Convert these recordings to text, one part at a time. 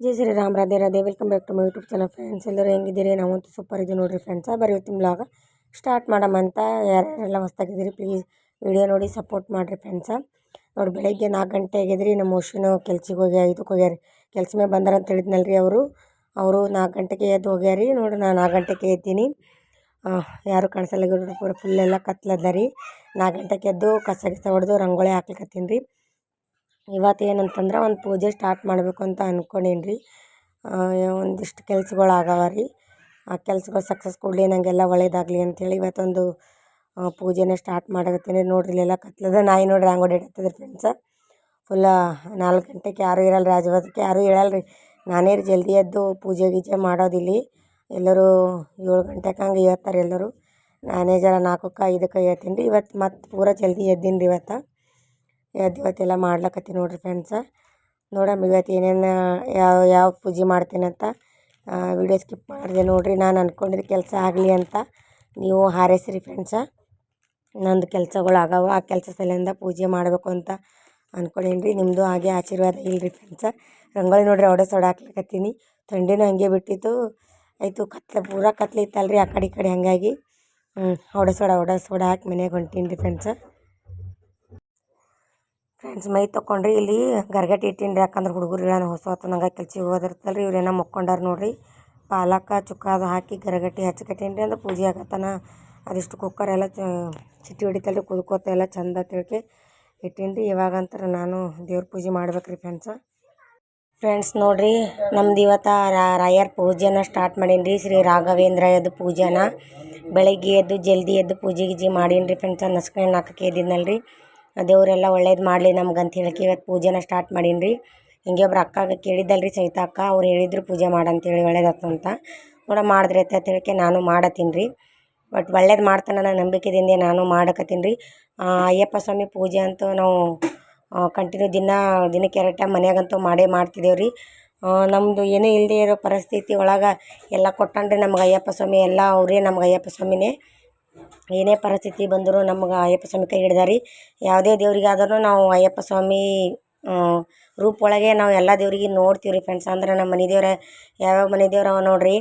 Jai Shriram Radhe Radhe welcome back to my YouTube channel friends ಎಲ್ಲರೂ ಹೆಂಗಿದ್ದೀರಿ? ನಾವಂತೂ super ಇದ್ದೀವಿ ನೋಡಿರಿ ಫ್ರೆಂಡ್ಸ ಬರೀ ಇವತ್ತಿನ ಬ್ಲಾಗ ಸ್ಟಾರ್ಟ್ ಅಂತ ಯಾರ್ಯಾರೆಲ್ಲ ಹೊಸ್ದಾಗಿದ್ದೀರಿ ಪ್ಲೀಸ್ ವಿಡಿಯೋ ನೋಡಿ ಸಪೋರ್ಟ್ ಮಾಡಿರಿ ಫ್ರೆಂಡ್ಸ ನೋಡಿ, ಬೆಳಗ್ಗೆ ನಾಲ್ಕು ಗಂಟೆ ಆಗಿದ್ರಿ ನಮ್ಮ ಮೋಶಿನು ಕೆಲ್ಸಕ್ಕೆ ಹೋಗಿ ಇದಕ್ಕೆ ಹೋಗ್ಯಾರಿ. ಕೆಲ್ಸ ಮೇಲೆ ಬಂದಾರ ಅಂತ ಹೇಳಿದ್ನಲ್ರಿ ಅವರು. ಅವರು ನಾಲ್ಕು ಗಂಟೆಗೆ ಎದ್ದು ಹೋಗ್ಯಾರಿ. ನೋಡಿ ನಾನು ನಾಲ್ಕು ಗಂಟೆಗೆ ಎದ್ದೀನಿ. ಯಾರು ಕಾಣಿಸಲ್ಲ ಫುಲ್ ಎಲ್ಲ ಕತ್ಲದ ರೀ. ನಾಲ್ಕು ಗಂಟೆಗೆ ಎದ್ದು ಕಸ ಗಿಸ ಹೊಡೆದು ರಂಗೋಲಿ ಹಾಕ್ಲಿಕತ್ತೀನಿ ರೀ. ಇವತ್ತು ಏನಂತಂದ್ರೆ ಒಂದು ಪೂಜೆ ಸ್ಟಾರ್ಟ್ ಮಾಡಬೇಕು ಅಂತ ಅಂದ್ಕೊಂಡೀನಿ ರೀ. ಒಂದಿಷ್ಟು ಕೆಲ್ಸಗಳು ಆಗವ ರೀ. ಆ ಕೆಲ್ಸಗಳು ಸಕ್ಸಸ್ ಕೊಡಲಿ ನನಗೆಲ್ಲ ಒಳ್ಳೇದಾಗಲಿ ಅಂತೇಳಿ ಇವತ್ತೊಂದು ಪೂಜೆನ ಸ್ಟಾರ್ಟ್ ಮಾಡಕತ್ತೀನಿ ನೋಡ್ರಿ. ಇಲ್ಲೆಲ್ಲ ಕತ್ಲದ ನಾಯಿ ನೋಡ್ರಿ ಹಂಗೆ ಓಡಾಡತ್ತದ ಫ್ರೆಂಡ್ಸ ಫುಲ್ಲ ನಾಲ್ಕು ಗಂಟೆಗೆ ಯಾರೂ ಇರಲ್ಲ ರೀ ಯಾರೂ ಹೇಳಲ್ಲ ರೀ. ನಾನೇ ರೀ ಜಲ್ದಿ ಎದ್ದು ಪೂಜೆ ಗೀಜೆ ಮಾಡೋದಿಲ್ಲಿ ಎಲ್ಲರೂ ಏಳು ಗಂಟೆಗೆ ಹಂಗೆ ಹೇಳ್ತಾರೆ ಎಲ್ಲರೂ. ನಾನೇ ಜರ ನಾಲ್ಕಕ್ಕೆ ಐದಕ್ಕೆ ಹೇಳ್ತೀನಿ ರೀ. ಇವತ್ತು ಮತ್ತೆ ಪೂರ ಜಲ್ದಿ ಎದ್ದೀನಿ ರೀ ಇವತ್ತು. ಇವತ್ತೆಲ್ಲ ಮಾಡ್ಲಕತ್ತೀನಿ ನೋಡ್ರಿ ಫ್ರೆಂಡ್ಸ ನೋಡಮ್ಮ ಇವತ್ತು ಏನೇನು, ಯಾವ ಯಾವ ಪೂಜೆ ಮಾಡ್ತೀನಂತ ವಿಡಿಯೋ ಸ್ಕಿಪ್ ಮಾಡಿದೆ ನೋಡಿರಿ. ನಾನು ಅಂದ್ಕೊಂಡಿದ್ದ ಕೆಲಸ ಆಗಲಿ ಅಂತ. ನೀವು ಹಾರೈಸ್ರಿ ಫ್ರೆಂಡ್ಸ ನಂದು ಕೆಲಸಗಳು ಆಗವ. ಆ ಕೆಲಸ ಸಲಿಂದ ಪೂಜೆ ಮಾಡಬೇಕು ಅಂತ ಅಂದ್ಕೊಂಡೇನಿ ರೀ ನಿಮ್ಮದು ಹಾಗೆ ಆಶೀರ್ವಾದ ಇಲ್ಲರಿ ಫ್ರೆಂಡ್ಸ ರಂಗೋಲಿ ನೋಡ್ರಿ ಅವಡೆ ಸೋಡ ಹಾಕ್ಲಿಕತ್ತೀನಿ. ಥಂಡಿನೂ ಹಂಗೆ ಬಿಟ್ಟಿತ್ತು. ಆಯಿತು, ಕತ್ಲೆ ಪೂರ ಕತ್ಲೆ ಇತ್ತಲ್ರಿ ಆ ಕಡೆ ಈ ಕಡೆ ಹಾಗಾಗಿ. ಅವಡೆ ಸೋಡ ಅವಡೆ ಸೋಡ ಹಾಕಿ ಮನೆಗೆ ಹೊಂಟೀನಿ ರೀ ಫ್ರೆಂಡ್ಸ ಫ್ರೆಂಡ್ಸ್ ಮೈ ತೊಗೊಂಡ್ರಿ ಇಲ್ಲಿ ಗರ್ಗಟ್ಟಿ ಇಟ್ಟೀನಿ ಯಾಕಂದ್ರೆ ಹುಡುಗರು ಏನೋ ಹೊಸ ಹೊತ್ತು ನಂಗೆ ಕೆಲ್ಸಿಗೆ ಹೋಗೋದಿರ್ತಲ್ಲ ರೀ ಇವ್ರೇನೋ ಮಕ್ಕೊಂಡಾರ ನೋಡಿರಿ. ಪಾಲಕ, ಚುಕ್ಕ ಅದು ಹಾಕಿ ಗರಗಟ್ಟಿ ರೀ ಅಂದ್ರೆ ಪೂಜೆ ಆಗತ್ತನ ಅದಿಷ್ಟು ಕುಕ್ಕರ್ ಎಲ್ಲ ಚಿಟ್ಟಿ ಹೊಡಿತಲ್ಲ ಕುದ್ಕೋತ ಎಲ್ಲ ಚಂದ ತಿಳ್ಕೆ ಇಟ್ಟೀನಿ ರೀ ಇವಾಗಂತರ ನಾನು ದೇವ್ರ ಪೂಜೆ ಮಾಡ್ಬೇಕು ರೀ ಫ್ರೆಂಡ್ಸ ಫ್ರೆಂಡ್ಸ್ ನೋಡಿರಿ, ನಮ್ದು ಇವತ್ತು ರಾಯರ್ ಪೂಜೆನ ಸ್ಟಾರ್ಟ್ ಮಾಡೀನಿ ರೀ ಶ್ರೀ ರಾಘವೇಂದ್ರ ಎದ್ದು ಪೂಜೆನ. ಬೆಳಗ್ಗೆ ಎದ್ದು ಜಲ್ದಿ ಎದ್ದು ಪೂಜೆ ಗೀಜೆ ಮಾಡೀನಿ ರೀ ಫ್ರೆಂಡ್ಸ ನಸ್ಕೊಂಡು ನಾಲ್ಕಕ್ಕೆ ಇದ್ದೀನಲ್ರಿ ದೇವರೆಲ್ಲ ಒಳ್ಳೇದು ಮಾಡಲಿ ನಮ್ಗೆ ಅಂತ ಹೇಳಕ್ಕೆ ಇವತ್ತು ಪೂಜೆನ ಸ್ಟಾರ್ಟ್ ಮಾಡೀನಿ ರೀ ಹಿಂಗೆ ಒಬ್ರು ಅಕ್ಕಾಗ ಕೇಳಿದ್ದಲ್ಲ ರೀ ಸವಿತಾ ಅಕ್ಕ, ಅವ್ರು ಹೇಳಿದ್ರು ಪೂಜೆ ಮಾಡಂತೇಳಿ ಒಳ್ಳೇದಾತಂತ ನೋಡ ಮಾಡಿದ್ರೆ ಅಂತ ಹೇಳಕ್ಕೆ ನಾನು ಮಾಡತ್ತೀನಿ ರೀ ಬಟ್ ಒಳ್ಳೇದು ಮಾಡ್ತಾನೆ ನನ್ನ ನಂಬಿಕೆದಿಂದ ನಾನು ಮಾಡಕತ್ತೀನಿ ರೀ ಅಯ್ಯಪ್ಪ ಸ್ವಾಮಿ ಪೂಜೆ ಅಂತೂ ನಾವು ಕಂಟಿನ್ಯೂ ದಿನ, ದಿನಕ್ಕೆ ಎರಡು ಟೈಮ್ ಮನೆಯಾಗಂತೂ ಮಾಡೇ ಮಾಡ್ತಿದ್ದೇವೆ ರೀ ನಮ್ಮದು ಏನೂ ಇಲ್ಲದೆ ಇರೋ ಪರಿಸ್ಥಿತಿ ಒಳಗೆ ಎಲ್ಲ ಕೊಟ್ಟನ್ರಿ ನಮ್ಗೆ ಅಯ್ಯಪ್ಪ ಸ್ವಾಮಿ, ಎಲ್ಲ ಅವರೇ ನಮ್ಗೆ ಅಯ್ಯಪ್ಪ ಸ್ವಾಮಿನೇ. ಏನೇ ಪರಿಸ್ಥಿತಿ ಬಂದರೂ ನಮ್ಗೆ ಅಯ್ಯಪ್ಪ ಸ್ವಾಮಿ ಕೈ ಹಿಡ್ದಾರಿ. ಯಾವುದೇ ದೇವ್ರಿಗಾದ್ರೂ ನಾವು ಅಯ್ಯಪ್ಪ ಸ್ವಾಮಿ ರೂಪ ಒಳಗೆ ನಾವು ಎಲ್ಲ ದೇವ್ರಿಗೆ ನೋಡ್ತೀವಿ ರೀ ಫ್ರೆಂಡ್ಸ್ ಅಂದ್ರೆ ನಮ್ಮ ಮನೆ ದೇವ್ರು ಯಾವ್ಯಾವ ಮನೆ ದೇವ್ರು ಅವ ನೋಡ್ರಿ.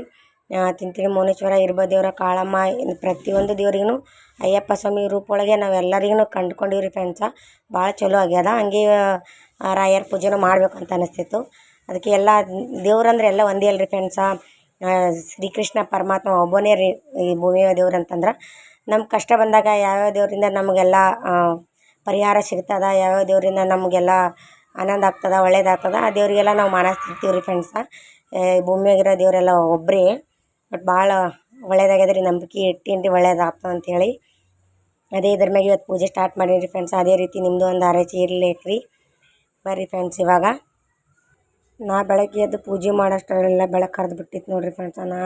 ತಿಂತಿಗೆ ಮೌನೇಶ್ವರ, ಇರ್ಬ ದೇವ್ರ, ಕಾಳಮ್ಮ ಪ್ರತಿಯೊಂದು ದೇವ್ರಿಗೂ ಅಯ್ಯಪ್ಪ ಸ್ವಾಮಿ ರೂಪ ಒಳಗೆ ನಾವು ಎಲ್ಲರಿಗೂ ಕಂಡ್ಕೊಂಡೀವಿ ರೀ ಫ್ರೆಂಡ್ಸ ಭಾಳ ಚಲೋ ಆಗ್ಯದ. ಹಂಗೆ ರಾಯರ ಪೂಜೆನೂ ಮಾಡಬೇಕು ಅಂತ ಅನಿಸ್ತಿತ್ತು. ಅದಕ್ಕೆ ಎಲ್ಲ ದೇವ್ರಂದ್ರೆ ಎಲ್ಲ ಒಂದೇ ಅಲ್ರಿ ಫ್ರೆಂಡ್ಸ ಶ್ರೀಕೃಷ್ಣ ಪರಮಾತ್ಮ ಒಬ್ಬನೇ ರೀ ಈ ಭೂಮಿಯ ದೇವ್ರು ಅಂತಂದ್ರೆ. ನಮ್ಮ ಕಷ್ಟ ಬಂದಾಗ ಯಾವ್ಯಾವ ದೇವರಿಂದ ನಮಗೆಲ್ಲ ಪರಿಹಾರ ಸಿಗ್ತದ, ಯಾವ್ಯಾವ ದೇವರಿಂದ ನಮಗೆಲ್ಲ ಆನಂದ ಆಗ್ತದ ಒಳ್ಳೆಯದಾಗ್ತದ ಆ ದೇವರಿಗೆಲ್ಲ ನಾವು ಮಾನಸ್ತಿರ್ತೀವಿ ರೀ ಫ್ರೆಂಡ್ಸ ಭೂಮಿಯಾಗಿರೋ ದೇವರೆಲ್ಲ ಒಬ್ಬರೇ ಬಟ್ ಭಾಳ ಒಳ್ಳೇದಾಗ್ಯದ ರೀ ನಂಬಿಕೆ ಇಟ್ಟೀನಿ ರೀ ಒಳ್ಳೇದಾಗ್ತದೆ ಅಂಥೇಳಿ ಅದೇ ಇದ್ರ ಮ್ಯಾಗೆ ಇವತ್ತು ಪೂಜೆ ಸ್ಟಾರ್ಟ್ ಮಾಡೀನಿ ರೀ ಫ್ರೆಂಡ್ಸ್ ಅದೇ ರೀತಿ ನಿಮ್ಮದು ಒಂದು ಆರೈಕೆ ಇರಲೇಕ್ರಿ ಬರ್ರಿ ಫ್ರೆಂಡ್ಸ್ ಇವಾಗ. ನಾ ಬೆಳಗ್ಗೆ ಎದ್ದು ಪೂಜೆ ಮಾಡೋಷ್ಟರಲ್ಲೆಲ್ಲ ಬೆಳಕು ಕರೆದು ಬಿಟ್ಟಿತ್ತು ನೋಡಿರಿ ಫ್ರೆಂಡ್ಸ್ ನಾ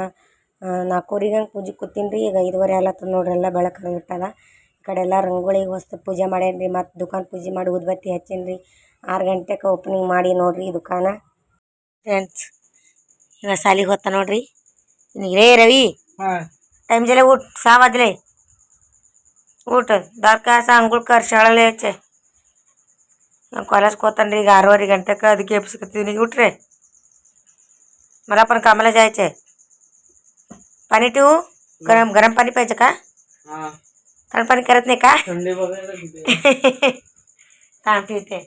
ನಾಲ್ಕೂವರೆಗೆ ಹಂಗೆ ಪೂಜೆಗೆ ಕೂತೀನಿ ರೀ ಈಗ ಐದುವರೆ ಆಗ್ಲತ್ತದ ನೋಡಿರಿ ಎಲ್ಲ ಬೆಳಕು ಹರಿಬಿಟ್ಟದ ಈ ಕಡೆ ಎಲ್ಲ ರಂಗೋಳಿಗೆ ಹೊಸ್ತು ಪೂಜೆ ಮಾಡ್ಯಾನ ರೀ ಮತ್ತು ದುಖಾನ್ ಪೂಜೆ ಮಾಡಿ ಉದ್ಬತ್ತಿ ಹಚ್ಚೀನಿ ರೀ ಆರು ಗಂಟೆಗೆ ಓಪನಿಂಗ್ ಮಾಡಿ ನೋಡಿರಿ ದುಖಾನ ಫ್ರೆಂಡ್ಸ್ ಇವ ಸಾಲಿಗೆ ಹೋಗ್ತಾ ನೋಡಿರಿ. ರೇ ರವಿ ಟೈಮ್ ಜಲೆ ಊಟ ಸಾವಾದಲೆ ಊಟ ದಾರ್ಕಾಸ ಅಂಗುಳ್ಕರ್ ಶಾಳಲೆ ಹಚ್ಚೆ. ನಾ ಕಾಲೇಜ್ ಹೋಗ್ತಾನೆ ರೀ ಈಗ ಆರೂವರೆ ಗಂಟೆಗೆ ಅದಕ್ಕೆ ಎಪ್ಸ್ಕೊತೀವಿ ನೀವು ಊಟ್ರೆ. ಮರಪ್ಪನ ಕಮಲ ಜಾಯ್ಚೆ पाणी ठेवू गरम गरम पाणी पाहिजे का थंड पाणी करत नाही का थांब ठेवते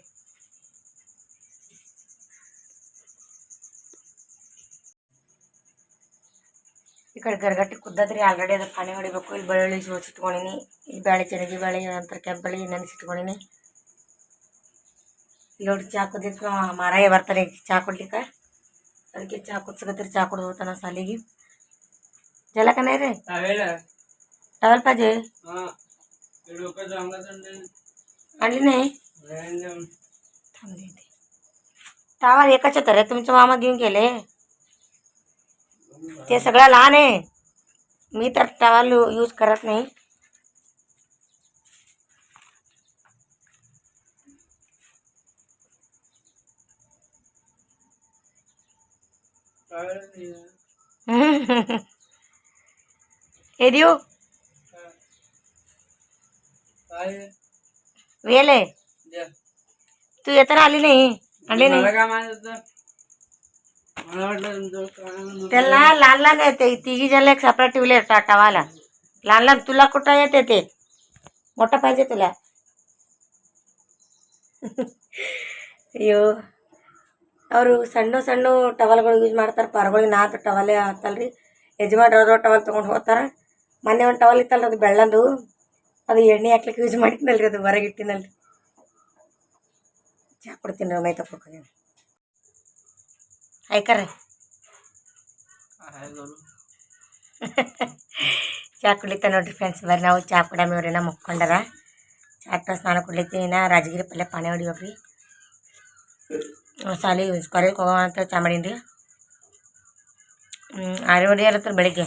ಈ ಕಡೆ ಗರ್ಗಟ್ಟಿ ಕುದ್ದದ್ರಿ ಆಲ್ರೆಡಿ ಅದು ಪಾನಿ ಹೊಡಿಬೇಕು ಇಲ್ಲಿ ಬೆಳ್ಳುಳ್ಳಿ ಸೋಸಿಟ್ಕೊಂಡಿನಿ ಇಲ್ಲಿ ಬೇಳೆ ಚೆನಗಿ ಬೇಳೆ ನಂತರ ಕೆಂಪು ಬೇಳೆ ನೆನೆಸಿಟ್ಕೊಂಡಿನಿ ಇಲ್ಲಿ ನೋಡಿ ಚಾ ಕುದಿಕ್ಕೆ ಮಾರಾಯ ಬರ್ತಾರೆ ಈಗ ಚಾ ಕುಡ್ಲಿಕ್ಕೆ ಅದಕ್ಕೆ ಚಾ ಕುದ್ಸಕತ್ರಿ ಚಾ ಕುಡ್ದು ಹೋಗ್ತಾನ ಸಾಲಿಗೆ జలకనే రే టవల్ పది आणली नाही? टावर एकाच्या तर तुमच्या गेले ते सगळं लहान आहे मी तर टावर यूज़ करत नाही। हे देऊ वेल आहे तू येताना आली नाही आणली नाही त्याला लहान लहान येते तिघी जण एक सेपरेट ठेवले टा टवाला लहान लहान तुला कुठं येते ते मोठं पाहिजे तुला ಅಯ್ಯೋ ಅವರು ಸಣ್ಣ ಸಣ್ಣ ಟವಲ್ಗಳು ಯೂಸ್ ಮಾಡ್ತಾರೆ ಪರ್ಗಳಿಗೆ ನಾಲ್ಕು ಟವಲೇ ಆತಲ್ರಿ ಯಜಮಾನ್ರು ಅವ್ರ ಟವಲ್ ತೊಗೊಂಡು ಹೋಗ್ತಾರೆ ಮೊನ್ನೆ ಒಂದು ಟವಲ್ ಇತ್ತಲ್ರಿ ಅದು ಬೆಳ್ಳಂದು ಅದು ಎಣ್ಣೆ ಹಾಕ್ಲಿಕ್ಕೆ ಯೂಸ್ ಮಾಡಿದ್ನಲ್ರಿ ಅದು ಹೊರಗೆ ಇಟ್ಟಿನಲ್ರಿ ಚಾ ಕೊಡ್ತೀನಿ ರೀ ಮೈ ತಪ್ಪೋಗಿ ಆಯ್ಕರ್ರಿ ಚಾ ಕುಡಿತ ನೋಡ್ರಿ ಫ್ರೆಂಡ್ಸ್ ಬರ್ರಿ ನಾವು ಚಾ ಕುಡಮೇವ್ರಿ ನಾ ಮುಕ್ಕೊಂಡಾರ ಚಾಟ ಸ್ನಾನ ಕುಡ್ಲಿತ್ತೀನಿ ನಾ ರಾಜಗಿರಿ ಪಲ್ಯ ಪಾನಿ ಹೊಡಿಯೋಕ್ರಿ ಸಾಲಿ ಕೊರೆಗೆ ಹೋಗೋಣ ಅಂತ ಚಾ ಮಾಡೀನಿ ರೀ ಆರು ಹೊಡಿ ಅಲ್ಲತ್ರ ಬೆಳಿಗ್ಗೆ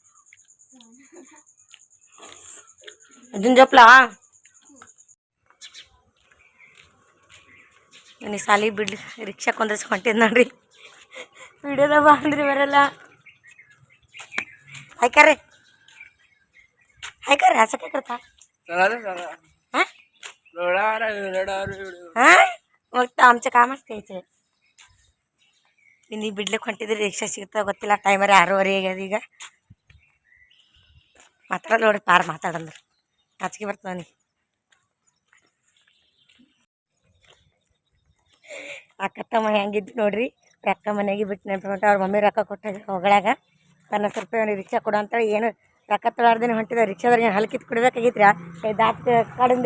ಅರ್ಜುನ್ ಜೋಪ್ಲಾ ನೀ ಸಾಲಿ ಬಿಡ್ಲಿ ರಿಕ್ಷಾ ಕೊಂದ್ರಸ್ ಹೊಂಟಿದ್ ನೋಡ್ರಿ ವಿಡಿಯೋದಾಗ ಬಂದ್ರಿ ಬರಲ್ಲ ಹಾಯ್ಕಾರೆ ಹಾಯ್ಕಾರೆ ಹಸಕ್ಕೆ करता चला चला हां रडार रडार हां मग तर आमचं कामच त्याचे ನೀವು ಬಿಡ್ಲಿಕ್ಕೆ ಹೊಂಟಿದ್ರಿ ರಿಕ್ಷಾ ಸಿಗ್ತಾ ಗೊತ್ತಿಲ್ಲ ಟೈಮರಿ ಆರೂವರೆ ಆಗ್ಯದ ಈಗ ಮಾತಾಡೋದು ನೋಡ್ರಿ ಪಾರ್ ಮಾತಾಡಂದ್ರೆ ನಾಚಿಕೆ ಬರ್ತಾನೆ ನೀ ಅಕ್ಕತ್ತಮ್ಮ ಹೆಂಗಿದ್ದು ನೋಡ್ರಿ. ರೊಕ್ಕ ಮನೆಗೆ ಬಿಟ್ಟು ನೆನಪು ಅವ್ರ ಮಮ್ಮಿ ರೊಕ್ಕ ಕೊಟ್ಟಾಗ ಹೊಗಳಾಗ. ತನ್ನ ರೂಪಾಯಿ ಅವ್ನಿಗೆ ರಿಕ್ಷಾ ಕೊಡು ಅಂತೇಳಿ ಏನು ರೊಕ್ಕ ತೊಳಾರ್ದೇನೆ ಹೊಂಟಿದ. ರಿಕ್ಷಾದಾಗ ಏನು ಹಲ್ಕಿತ್ ಕೊಡ್ಬೇಕಾಗಿತ್ರಿ ದಾಟ್ ಕಾಡಿಂದ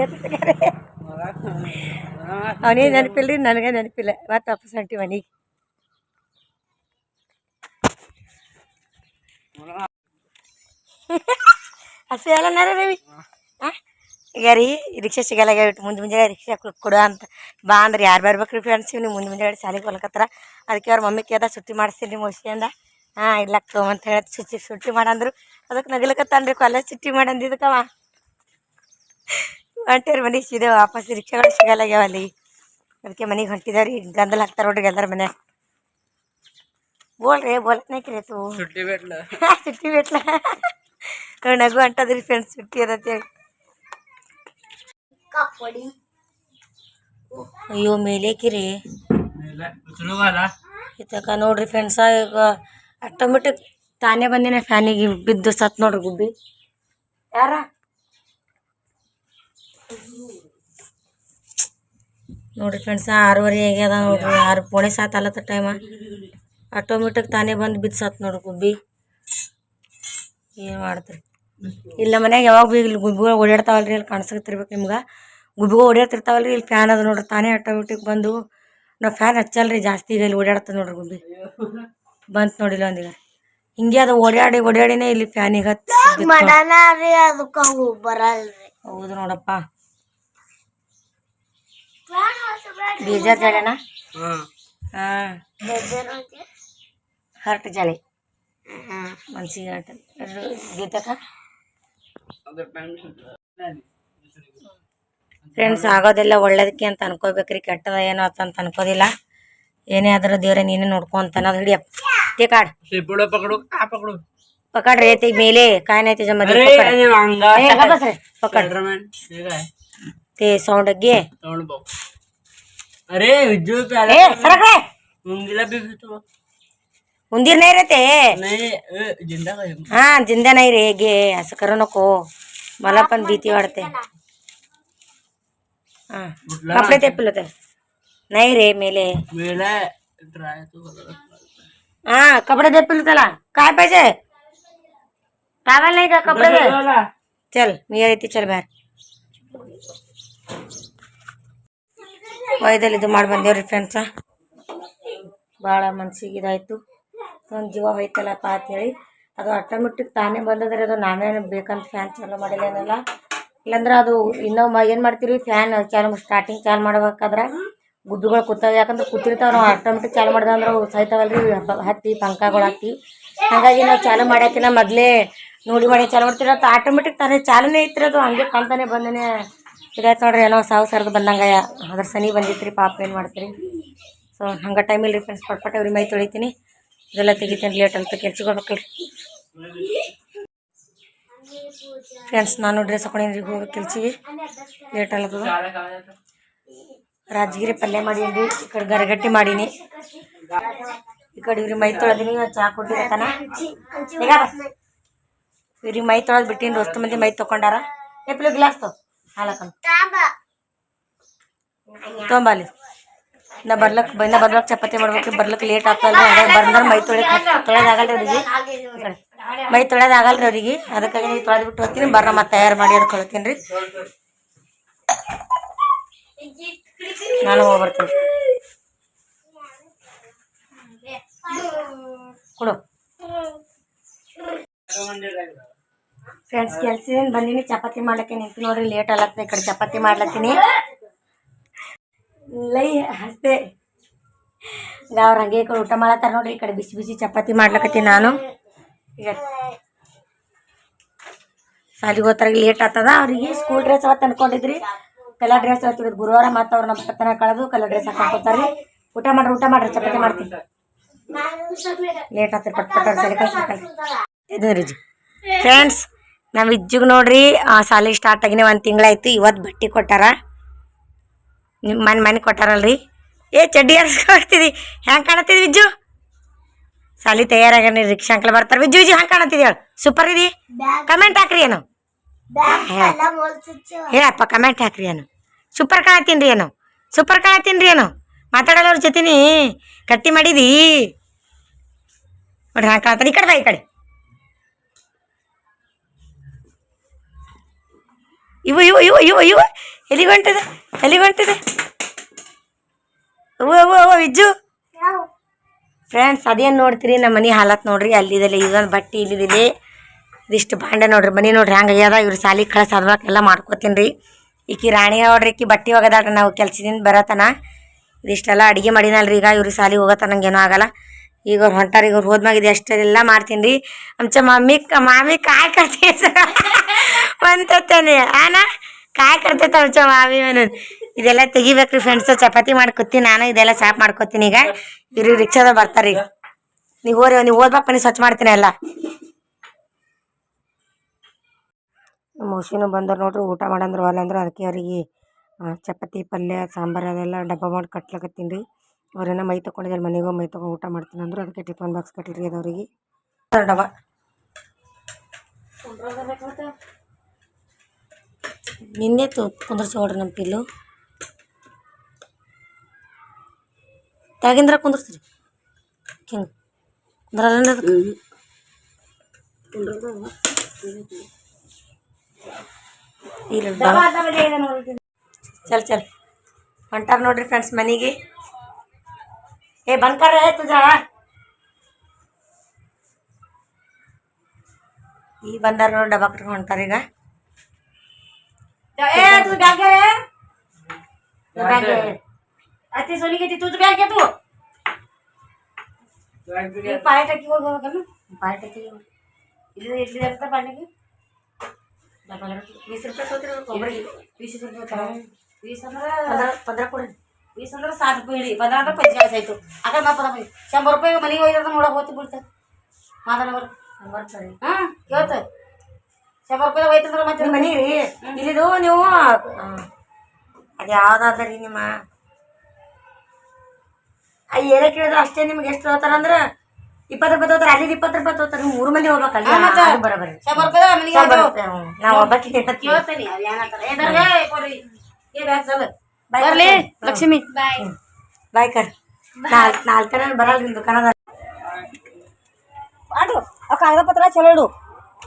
ಅವನಿಗೆ ನೆನಪಿಲ್ಲ ರೀ ನನಗೆ ನೆನಪಿಲ್ಲ. ಮತ್ತೆ ವಾಪಸ್ ಹೊಂಟಿ ಮನೆಗೆ. ಹಸಿ ಅಲ್ಲ ರವಿ. ಈಗ ರೀ ರಿಕ್ಷಾ ಸಿಗಲಾಗ್ಯಾವ ಇಟ್ಟು ಮುಂದೆ ಮುಂಜಾನೆ ರಿಕ್ಷಾ ಕೊಡು ಅಂತ. ಬಾ ಅಂದ್ರೆ ಯಾರು ಬರ್ಬೇಕು ರೀ ಫ್ರೆಂಡ್ಸ್ ನೀವು ಮುಂದೆ ಮುಂಜಾನೆ ಶಾಲೆಗೆ ಹೊಲಕತ್ತಾರ? ಅದಕ್ಕೆ ಅವ್ರ ಮಮ್ಮಿ ಕೇಳ್ದ ಸುಟ್ಟಿ ಮಾಡಿಸ್ತೀನಿ ಮೋಸಿಯಿಂದ ಹಾಂ ಇಲ್ಲ ಅಂತ ಹೇಳಿ ಸುಟ್ಟಿ ಸುಟ್ಟಿ ಮಾಡಂದ್ರು ಅದಕ್ಕೆ ನಗಲಕತ್ತಾನ್ರಿ ಕಾಲೇಜ್ ಸುಟ್ಟಿ ಮಾಡಂದಿದ್ದಕ್ಕವ ಹೊಂಟಿರಿ ಮನೆಗೆ ಸೀದೆ ವಾಪಸ್ ರಿಕ್ಷಾಗಳು ಸಿಗಲಾಗ್ಯಾವ ಅಲ್ಲಿ. ಅದಕ್ಕೆ ಮನೆಗೆ ರೀ ಗಂದಲ್ ಹಾಕ್ತಾರೆ ನೋಡ್ರಿ ಎಲ್ಲರ ಮನೆ. ಬೋಲ್ರಿ ಬೋಲತ್ನಾಕ್ರಿ ತೂ. ಸುಟ್ಟಿ ಬೇಟ್ಲ. ಸುಟ್ಟಿ ಬೇಟ್ಲ. ನಗು ಅಂಟದ್ರಿ ಫ್ರೆಂಡ್ಸ್ ಸುಟ್ಟಿ ಅದಂತೇಳಿ ಅಯ್ಯೋ ಮೇಲೇಕಿರಿ. ಇತಕ ನೋಡ್ರಿ ಫ್ರೆಂಡ್ಸ ಈಗ ಆಟೋಮೆಟಿಕ್ ತಾನೇ ಬಂದಿನ ಫ್ಯಾನಿಗೆ ಬಿದ್ದು ಸತ್ ನೋಡ್ರಿ ಗುಬ್ಬಿ. ಯಾರ? ನೋಡ್ರಿ ಫ್ರೆಂಡ್ಸ ಆರೂವರೆ ಆಗ್ಯದ ನೋಡ್ರಿ. ಆರು ಪೋಣೆ ಸಾತ್ ಅಲ್ಲತ್ತ ಟೈಮ ಆಟೋಮೆಟಿಕ್ ತಾನೇ ಬಂದು ಬಿದ್ದು ಸತ್ ನೋಡ್ರಿ ಗುಬ್ಬಿ. ಏನು ಮಾಡ್ತಾರೆ? ಇಲ್ಲ ಮನ್ಯಾಗ ಯಾವಾಗ ಭೀ ಗುಬ್ಬಿಗಳು ಓಡಾಡ್ತಾವಲ್ರಿ ಅಲ್ಲಿ ಕಾಣಿಸ್ತಿರ್ಬೇಕು ನಿಮ್ಗೆ. ಗುಬ್ಬಿಗೆ ಓಡಾಡ್ತಿರ್ತಾವಲ್ರಿ ಇಲ್ಲಿ ಫ್ಯಾನ್ ಅದು ನೋಡ್ರಿ ತಾನೇ ಆಟೋಮೆಟಿಕ್ ಬಂದು. ನಾವು ಫ್ಯಾನ್ ಹಚ್ಚಲ್ರಿ ಜಾಸ್ತಿ ಈಗ ಇಲ್ಲಿ ಓಡಾಡ್ತದೆ ನೋಡ್ರಿ ಗುಬ್ಬಿ. ಬಂತು ನೋಡಿಲ್ಲ ಒಂದೀಗ ಹಿಂಗೆ ಅದು ಓಡಾಡಿ ಓಡಾಡಿನೇ ಇಲ್ಲಿ ಫ್ಯಾನಿಗೆ ಹತ್ತಿ ಹೌದು ನೋಡಪ್ಪ. ಬೇಜಾರು ಜಾಡಣ ಹಾಂ. ಹರ್ಟ್ ಜಾಲಿ. ಮನ್ಸಿಗೆ ಹರ್ಟ್. ಗೀತಕ್ಕ? ಫ್ರೆಂಡ್ಸ್ ಆಗೋದೆಲ್ಲ ಒಳ್ಳೇದಕ್ಕೆ ಅಂತ ಅನ್ಕೋಬೇಕ್ರಿ ಕೆಟ್ಟದ ಏನು ಅಂತ ಅನ್ಕೋದಿಲ್ಲ. ಏನೇ ಆದ್ರೂ ದೇವ್ರೆ ನೀನೇ ನೋಡ್ಕೊಂತಾನ ಅದು ಹಿಡಿಯಪ್ಪ. ತೇ ಕಾಡ್. ಪಕಡು ಪಕಡು. ಪಕಡ್ರಿ ಐತಿ ಮೇಲೆ ಕಾಯ್ನೈತಿ ಜಮ್ಮದ್ರಿ ಪಕಡ್ರಿ ತೇ ಸೌಂಡ್ ಅಗ್ಗೆ ಅರೆ ವಿದ್ಯುತ್ ಹಾ ಜಿಂದ ನೈರಿ ಹೇಗೆ ಹಸಕರನಕ್ಕೋ. ಮಲಪ್ಪನ್ ಭೀತಿ ಹೊಡತೆ. कपडे ते पिलं तर नाही रे मेले मेला ट्राय तो बघा. हा कपडे दे पिलं त्याला काय पाहिजे टावेल नाही का कपडे दे चल मी येते चल बाहेर ವಯದಲ್ಲಿ ಇದು ಮಾಡಿ ಬಂದೇವ್ರಿ ಫ್ರೆಂಡ್ಸ ಭಾಳ ಮನ್ಸಿಗೆ ಇದಾಯಿತು ಒಂದು ಜೀವ ಹೋಯ್ತಲ್ಲಪ್ಪ ಅಂತೇಳಿ ಅದು ಆಟೋಮೆಟಿಕ್ ತಾನೇ ಬಂದದ್ರೆ ಅದು ನಾವೇನು ಬೇಕಂತ ಫ್ಯಾನ್ ಚಾಲು ಮಾಡಿಲ್ಲ ಏನಲ್ಲ ಇಲ್ಲಾಂದ್ರೆ ಅದು ಇನ್ನೂ ಮ ಏನು ಮಾಡ್ತೀರಿ ಫ್ಯಾನ್ ಚಾಲು ಸ್ಟಾರ್ಟಿಂಗ್ ಚಾಲು ಮಾಡ್ಬೇಕಾದ್ರೆ ಗುದ್ದುಗಳು ಕೂತಾವ. ಯಾಕಂದ್ರೆ ಕೂತಿರ್ತಾವ ನಾವು ಆಟೋಮೆಟಿಕ್ ಚಾಲು ಮಾಡಿದ ಅವು ಸಾಯ್ತಾವಲ್ರಿ ಹತ್ತಿ, ಪಂಕಗಳು ಹಾಕಿ. ಹಾಗಾಗಿ ನಾವು ಚಾಲು ಮಾಡ್ಯಾಕಿನ ಮೊದಲೇ ನೋಡಿ ಮಾಡಿ ಚಾಲು ಮಾಡ್ತೀರ ಅದು ಆಟೋಮೆಟಿಕ್ ತಾನೇ ಚಾಲನೆ ಐತ್ರಿ ಅದು. ಹಂಗೆ ಕಂತಾನೆ ಬಂದನೆ. ಇದಾಯ್ತು ನೋಡ್ರಿ, ಏನೋ ಸಾವು ಸರ್ದು ಬಂದಂಗೆ ಅದ್ರ ಸನಿ ಬಂದಿತ್ತು ಪಾಪ ಏನು ಮಾಡ್ತೀರಿ? ಸೊ ಹಂಗೆ ಟೈಮಿಲ್ಲ ರೀ ಫ್ರೆಂಡ್ಸ್ ಪಟ್ಪಟ್ಟೆ ಅವ್ರಿಗೆ ಮೈ ತೊಳಿತೀನಿ. ಇದೆಲ್ಲ ತೆಗಿತೀನಿ ಲೇಟ್ ಅಂತ ಕೆಲ್ಸಕ್ಕೆ ಫ್ರೆಂಡ್ಸ್ ನಾನು ಡ್ರೆಸ್ ಹಾಕೊಂಡೇನಿ ಹೋಗಿ ಕೆಲ್ಸಿಗೆ. ಲೇಟ್ ಆಗ್ಲತ್ತದ ರಾಜಗಿರಿ ಪಲ್ಯ ಮಾಡೀನಿ ಈ ಕಡೆ ಗರಗಟ್ಟಿ ಮಾಡೀನಿ. ಈ ಕಡೆ ಇವ್ರಿಗೆ ಮೈ ತೊಳೆದಿನಿ ಚಹಾ ಕೊಟ್ಟಿರತ್ತಾನ ಇವ್ರಿಗೆ ಮೈ ತೊಳೆದು ಬಿಟ್ಟಿನಿ, ಅಷ್ಟು ಮಂದಿ ಮೈ ತೊಗೊಂಡಾರ. ಎಪ್ಲು ಗ್ಲಾಸ್ ತೊ ಹಾಲಕ್ಕ ತೊಂಬಲ್ಲಿ ನಾ ಬರ್ಲಕ್ ನಾ ಬರ್ಲಕ್ ಚಪಾತಿ ಮಾಡ್ಬೇಕು, ಬರ್ಲಕ್ ಲೇಟ್ ಹಂಗಾಗಿ ಬಂದ್ರೆ ಮೈ ತೊಳೆ ತೊಳೆದಾಗಲ್ರಿ ಕಡೆ. ಮೈ ತೊಳೆದಾಗಲ್ರಿ ಅವ್ರಿಗೆ. ಅದಕ್ಕಾಗಿ ನೀವು ತೊಳೆದು ಬಿಟ್ಟು ಹೋಗ್ತೀನಿ. ಬರ್ರ, ಮತ್ತೆ ತಯಾರು ಮಾಡಿ ಹಿಡ್ಕೊಳ್ತೀನಿ ಕೊಳ್ತೀನಿ ರೀ. ನಾನು ಹೋಗ್ಬರ್ತೀನಿ. ಕೊಡು. ಫ್ರೆಂಡ್ಸ್ ಕೆಲ್ಸದಿಂದ ಬಂದೀನಿ? ಚಪಾತಿ ಮಾಡ್ಲಕ್ಕೆ ನಿಂತು ನೋಡ್ರಿ ಲೇಟ್ ಆಗತ್ತೆ ಈ ಕಡೆ ಚಪಾತಿ ಮಾಡ್ಲತ್ತೀನಿ. ಲೈ ಹಸ್ತೆ ಅವ್ರು ಹಂಗೆ ಈ ಕಡೆ ಊಟ ಮಾಡತ್ತಾರ ನೋಡ್ರಿ, ಈ ಕಡೆ ಬಿಸಿ ಬಿಸಿ ಚಪಾತಿ ಮಾಡ್ಲಕತ್ತೀನಿ ನಾನು. ಹೋಗ್ತಾರ ಲೇಟ್ ಆಗ್ತದ. ಅವ್ರಿಗೆ ಸ್ಕೂಲ್ ಡ್ರೆಸ್ ಅವತ್ತು ಅನ್ಕೊಂಡಿದ್ರಿ. ಕಲರ್ ಡ್ರೆಸ್ ಇವತ್ತು ಗುರುವಾರ ಮತ್ತು ಅವ್ರು ನಮ್ಮ ಪತ್ತನ ಕಳೆದು ಕಲರ್ ಡ್ರೆಸ್ ಹಾಕೊಂಡ್ರಿ ಊಟ ಮಾಡ್ರಿ ಊಟ ಮಾಡ್ರಿ ಚಪಾತಿ ಮಾಡ್ತೀನಿ. ಲೇಟ್ ಆಗ್ತಾರೆ ಪಟ್ ಪಟ್ಟ ಸರಿ ಇದು ಫ್ರೆಂಡ್ಸ್ ನಮ್ಮ ವಿಜ್ಜಿಗೆ ನೋಡ್ರಿ ಆ, ಶಾಲೆ ಸ್ಟಾರ್ಟ್ ಆಗಿನ ಒಂದು ತಿಂಗಳಾಯ್ತು ಇವತ್ತು ಬಟ್ಟೆ ಕೊಟ್ಟಾರ. ನಿಮ್ಮ ಮನೆ ಮನೆ ಕೊಟ್ಟಾರಲ್ರಿ. ಏ ಚಡ್ಡಿ ಹರ್ಸ್ಕೊಳ್ತೀವಿ ಹೆಂಗೆ ಕಾಣತ್ತೀವಿ ವಿಜ್ಜು? ಸಾಲಿ ತಯಾರಾಗ್ಯಾನ ರಿಕ್ಷಾ ಅಂಕಲ್ ಬರ್ತಾರೆ. ವಿಜ್ಜು ವಿಜು ಹಂಗೆ ಕಾಣತ್ತಿದಿ ಹೇಳು. ಸೂಪರ್ ಇದಿ? ಕಮೆಂಟ್ ಹಾಕ್ರಿ ಏನು? ಹೇಳಪ್ಪ ಕಮೆಂಟ್ ಹಾಕ್ರಿ ಏನು? ಸೂಪರ್ ಕಾಣತ್ತೀನಿ ಏನು? ಸೂಪರ್ ಕಾಣತ್ತೀನಿ ಏನು? ಮಾತಾಡಲ್ಲ ಅವ್ರ ಜೊತೆನಿ ಕಟ್ಟಿ ಮಾಡಿದಿ? ನೋಡ್ರಿ ಹಂಗೆ ಕಾಣ್ತಾನೆ. ಈ ಕಡೆ ಬಾ ಈ ಕಡೆ. ಇವು ಇವು ಇವು ಇವು ಇವು. ಎಲ್ಲಿಗೊಂಟಿದೆ ಎಲ್ಲಿಗೊಂಟಿದೆ ಎಲ್ಲಿಗೆ ಹೊಂಟಿದೆ? ಅವು ಅವು ಅವು ವಿಜ್ಜು ಫ್ರೆಂಡ್ಸ್ ಅದೇನು ನೋಡ್ತೀರಿ? ನಮ್ಮ ಮನೆ ಹಾಲತ್ ನೋಡ್ರಿ, ಅಲ್ಲಿದಲ್ಲಿ ಇದೊಂದು ಬಟ್ಟೆ, ಇಲ್ಲಿದಿಲ್ಲಿ ಇದಿಷ್ಟು ಬಾಂಡೆ ನೋಡ್ರಿ. ಮನೆ ನೋಡ್ರಿ, ಹಂಗೆ ಅಯ್ಯದ ಇವ್ರು ಸಾಲಿ ಕಳ್ಸಿ ಅದಕ್ಕೆಲ್ಲ ಎಲ್ಲ ಮಾಡ್ಕೋತೀನಿ ರೀ. ಈಕಿ ರಾಣಿ ಅವ್ರಿ, ಈಕಿ ಬಟ್ಟೆ ಒಗದಾಡ್ರಿ ನಾವು ಕೆಲ್ಸದಿಂದ ಬರತನ. ಇದಿಷ್ಟೆಲ್ಲ ಅಡುಗೆ ಮಾಡಿನಲ್ರಿ, ಈಗ ಇವ್ರು ಸಾಲಿ ಹೋಗತ್ತ ನಂಗೇನೂ ಆಗಲ್ಲ. ಈಗ ಅವ್ರು ಹೊಂಟಾರ, ಈಗ ಅವ್ರು ಹೋದ್ಮಾಗಿದೆ ಅಷ್ಟೆಲ್ಲ ಮಾಡ್ತೀನಿ ರೀ. ಅಂಚ ಮಮ್ಮಿ ಮಾಮಿ ಕಾಯಿ ಕಟ್ತೀವಿ ಅಂತೇನೆ ಆನ? ಕಾಯಿ ಕಟ್ತೈತೆ ಅಂಚ ಮಾಮಿ ಇದೆಲ್ಲ ತೆಗಿಬೇಕ್ರಿ ಫ್ರೆಂಡ್ಸ್ ಚಪಾತಿ ಮಾಡ್ಕೊತೀನಿ ನಾನು, ಇದೆಲ್ಲ ಸಾಫ್ ಮಾಡ್ಕೊತೀನಿ ಈಗ. ಇವ್ರು ರಿಕ್ಷಾದ ಬರ್ತಾರೆ ನೀವು ಹೋರಿ, ನೀವು ಓದ್ಬೇಕು ನೀವು ಸ್ವಚ್ಛ ಮಾಡ್ತೀನಿ ಎಲ್ಲ. ನಮ್ಮ ಹುಷಿನೂ ಬಂದವ್ರು ನೋಡ್ರಿ, ಊಟ ಮಾಡಂದ್ರೆ ಒಲ್ಲ ಅಂದ್ರೆ, ಅದಕ್ಕೆ ಅವ್ರಿಗೆ ಚಪಾತಿ, ಪಲ್ಯ, ಸಾಂಬಾರು ಅದೆಲ್ಲ ಡಬ್ಬ ಮಾಡಿ ಕಟ್ಲಕತ್ತೀನಿ ರೀ. ಅವ್ರೇನ ಮೈ ತೊಗೊಂಡಿದ್ದಾರೆ, ಮನೆಗೆ ಮೈ ತೊಗೊಂಡು ಊಟ ಮಾಡ್ತೀನಿ ಅಂದ್ರೆ, ಅದಕ್ಕೆ ಟಿಫನ್ ಬಾಕ್ಸ್ ಕಟ್ಟಿರಿ ಅದು ಅವ್ರಿಗೆ. ಡಬ್ಬ. ನಿನ್ನೆ ತು ಕುಂದ್ರಸಿ ನೋಡ್ರಿ ನಮ್ಮ ಪಿಲ್ಲು. ಯಾಗಿಂದ್ರ ಕುಂದಿರ್ತೀರಿ ಹಿಂಗೆ ಇಲ್ಲ ಚಲ್ ಚಲ್. ಹೊಂಟಾರ ನೋಡ್ರಿ ಫ್ರೆಂಡ್ಸ್ ಮನೆಗೆ. ಏ ಬಂದ್ಕಾರ ತುಜಾ. ಈ ಬಂದಾರ ನೋಡಿ ಡಬ್ಬ ಕಟ್ಕೊಂಡು ಹೊಂಟಾರ ಈಗ. ಏ ಬ್ಯಾಗ್ ಬ್ಯಾಗ್ घे रे बॅग घे अति सोनी घेते तुझं बॅग घे तू एक पाय टाकी वर बघा ना पाय टाकी वर. इडली इडली जास्त पाण्याची डब्याला वीस रुपये होते रे कोंबडी वीस रुपये होता वीस पंधरा पंधरा पुढे वीस पंधरा साठ रुपये इडली पंधरा तर पंचेचाळीस आहे तो आता मग पंधरा पैसे शंभर रुपये मनी होईल तर मोडा होते बोलतात माझा नंबर नंबर ಸರಿ ಹಾಂ ಕೇಳ್ತ ಶಂಬರ್ ರೂಪಾಯಿ ಹೋಯ್ತಂದ್ರೆ ಮತ್ತೆ ಮನಿ ರೀ ಇಲ್ಲಿದು ನೀವು ಅದು ಯಾವ್ದಾದ ರೀ ನಿಮ್ಮ ಆ ಏನೇ ಕೇಳಿದ್ರು ಅಷ್ಟೇ ನಿಮ್ಗೆ ಎಷ್ಟು ಹೇಳ್ತಾರ ಅಂದ್ರೆ ಇಪ್ಪತ್ತು ರೂಪಾಯಿ ತಗೋತಾರೆ ಅಲ್ಲಿ ಇಪ್ಪತ್ತು ರೂಪಾಯಿ ತಗೋತಾರೆ ನೀವು ಮೂರು ಮಂದಿ ಹೋಗ್ಬೇಕಲ್ಲ ಬರೋಬರಿ. ನಾವು ಲಕ್ಷ್ಮಿ. ಬಾಯ್. ಕರ್. ನಾಲ್ಕು ನಾಲ್ಕು ಜನ ಬರಲ್ಲ ದುಕಾನದ ಆ ಕಾಗದ ಪತ್ರ ಚಲೋ ಇಡು.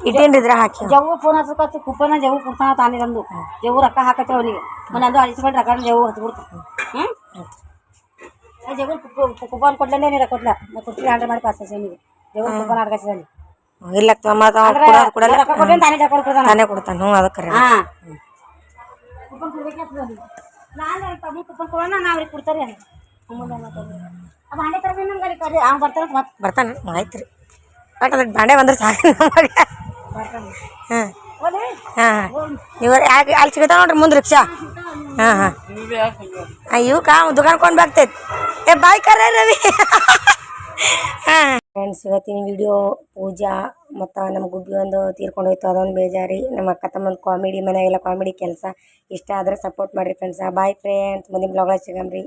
ಇಟ್ಟೇನ್ರಿದ್ರೆ ಹಾಕಿ. ಜವು ಫೋನ್ ಹಚ್ಕೋತಿ ಕುಪ್ಪನ ಜವ್ವು ಕುಡ್ತಾನ ತಾನೇ ತಂದು ಜವ್ವು ರೊಕ್ಕ ಹಾಕತ್ತೆ ಅವನಿಗೆ. ಮನೆ ಅಂದು ಅಳಿಸ್ಕೊಂಡು ರೊಕ್ಕ ಜವ್ವು ಹಚ್ಬಿಡ್ತು. ಹ್ಞೂ ಜವ್ವು ಕುಪ್ಪನ್ ಕೊಡ್ಲೇ ನೀ ರೊಕ್ಕ ಕೊಡ್ಲ ನಾ ಕೊಡ್ತೀನಿ ಆರ್ಡರ್ ಮಾಡಿ ಪಾಸ್ ಇಲ್ಲ ತಾನೇ ಕೊಡ್ತಾನ. ಹ್ಞೂ ಅದಕ್ಕೆ ಕರೆ ಹಾಂ. ನಾನು ತಮ್ಮ ಕುಪ್ಪನ್ ಕೊಡೋಣ ನಾ ಅವ್ರಿಗೆ ಕೊಡ್ತಾರೆ ಅಮ್ಮನ ಆ ಬಾಂಡೆ ತರಬೇಕು ನಂಗೆ ಕರಿ ಅವ್ನು ಬರ್ತಾನೆ ಮತ್ತೆ ಬರ್ತಾನೆ ಆಯ್ತು ರೀ. ಬಟ್ ಅದಕ್ಕೆ ಬಾಂಡೆ ಬಂದ್ರೆ ಸಾಕು ಹಾಂ ಹಾಂ. ನೀವು ಯಾಕೆ ಅಲ್ಲಿ ಸಿಗ್ತಾವ ನೋಡ್ರಿ ಮುಂದೆ ರಿಕ್ಷಾ. ಹಾಂ ಹಾಂ. ಇವು ಕಾ ದುಕಾನ್ಕೊಂಡು ಬರ್ತೈತಿ. ಏ, ಬಾಯ್ ಕರ, ರವಿ. ಫ್ರೆಂಡ್ಸ್ ಇವತ್ತಿನ ವಿಡಿಯೋ ಪೂಜಾ ಮತ್ತು ನಮ್ಮ ಗುಬ್ಬಿ ಒಂದು ತೀರ್ಕೊಂಡು ಹೋಯ್ತು. ಅದೊಂದು ಬೇಜಾರಿ. ನಮ್ಮ ಅಕ್ಕ ತಮ್ಮಂದು ಕಾಮಿಡಿ ಮನೆಗೆಲ್ಲ ಕಾಮಿಡಿ ಕೆಲಸ. ಇಷ್ಟ ಆದರೆ ಸಪೋರ್ಟ್ ಮಾಡಿರಿ ಫ್ರೆಂಡ್ಸ ಬಾಯ್ ಫ್ರೆಂಡ್ಸ್ ಮುಂದಿನ ಬ್ಲಾಗ್ ಸಿಗಮ್ರಿ